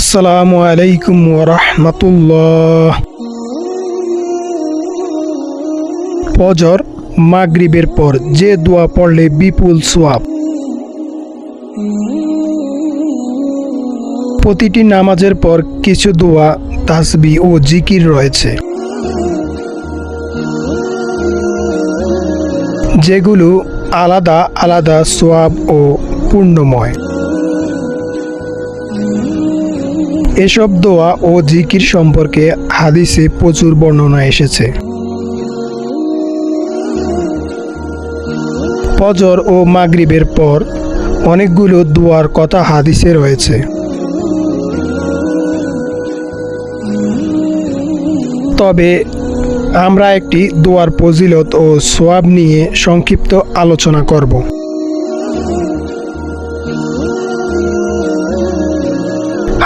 আসসালামু আলাইকুম রহমতুল্লাহ ফজর মাগরিবের পর যে দোয়া পড়লে বিপুল সোয়াব প্রতিটি নামাজের পর কিছু দোয়া, তাসবি ও জিকির রয়েছে। যেগুলো আলাদা আলাদা সোয়াব ও পূর্ণময়। এসব দোয়া ও জিকির সম্পর্কে হাদিসে প্রচুর বর্ণনা এসেছে। ফজর ও মাগরিবের পর অনেকগুলো দোয়ার কথা হাদিসে রয়েছে। তবে আমরা একটি দোয়ার ফজিলত ও সোয়াব নিয়ে সংক্ষিপ্ত আলোচনা করব।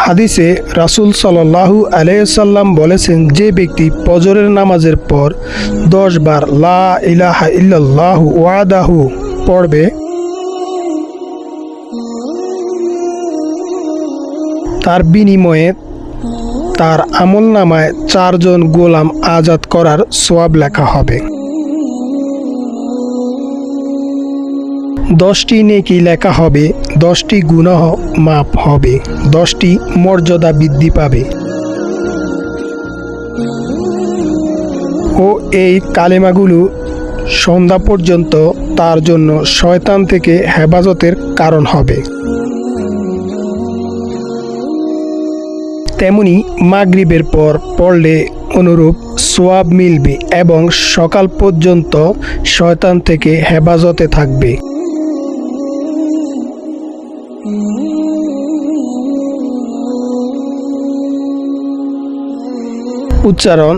হাদিসে রাসুল সাল্লাহু আলাইসাল্লাম বলেছেন, যে ব্যক্তি ফজরের নামাজের পর দশ বার লা ইলাহা ইল্লাল্লাহু ওয়াদাহু পড়বে, তার বিনিময়ে তার আমল নামায় চারজন গোলাম আজাদ করার সোয়াব লেখা হবে। দশটি নেকি লেখা হবে, দশটি গুনাহ মাপ হবে, দশটি মর্যাদা বৃদ্ধি পাবে। ও এই কালেমাগুলো সন্ধ্যা পর্যন্ত তার জন্য শয়তান থেকে হেফাজতের কারণ হবে। তেমনি মাগরিবের পর পড়লে অনুরূপ সোয়াব মিলবে এবং সকাল পর্যন্ত শয়তান থেকে হেফাজতে থাকবে। উচ্চারণ,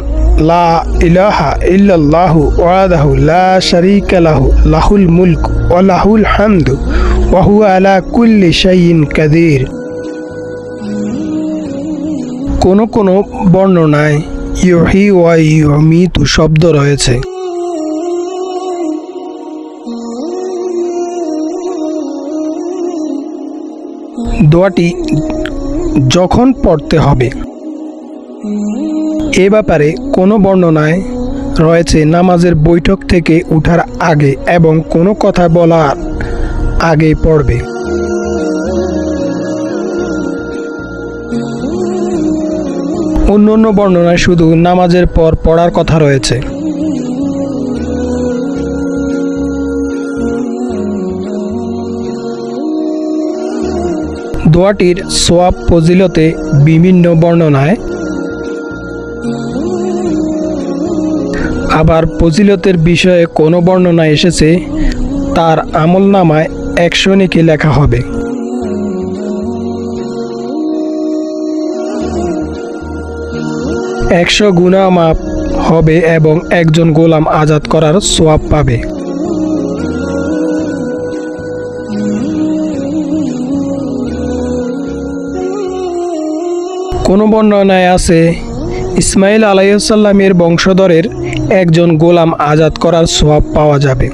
লা ইলাহা ইল্লাল্লাহু ওয়াদাহু লা শারীকা লাহু, লাহুল মুলক ওয়া লাহুল হামদু ওয়া হুয়া আলা কুল্লি শাইইন কাদির। কোনো কোনো বর্ণনায় ইয়হি ওয়া ইয়মিতু শব্দ রয়েছে। দোয়াটি যখন পড়তে হবে। এ ব্যাপারে কোনো বর্ণনায় রয়েছে নামাজের বৈঠক থেকে উঠার আগে এবং কোনো কথা বলার আগে পড়বে অন্য অন্য বর্ণনায় শুধু নামাজের পর পড়ার কথা রয়েছে। দোয়াটির সোয়াব ফজিলতে বিভিন্ন বর্ণনায় আবার ফজিলতের বিষয়ে কোনো বর্ণনা এসেছে, তার আমল নামায় একশো নেকি লেখা হবে। একশো গুণা মাপ হবে এবং একজন গোলাম আজাদ করার সোয়াব পাবে। কোনো বর্ণনায় আছে, ইসমাইল আলাইসাল্লামের বংশধরের একজন গোলাম আজাদ করার সোয়াব পাওয়া যাবে।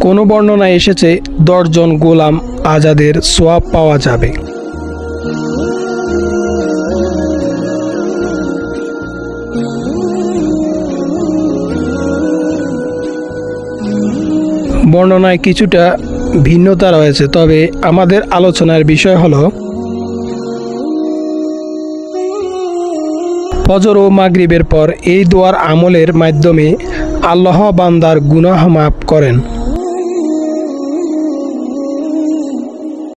কোনো বর্ণনায় এসেছে দশজন গোলাম আজাদের সোয়াব পাওয়া যাবে। বর্ণনায় কিছুটা ভিন্নতা রয়েছে, তবে আমাদের আলোচনার বিষয় হলো ফজর ও মাগরিবের পর এই দোয়ার আমলের মাধ্যমে আল্লাহ বান্দার গুনাহ মাফ করেন।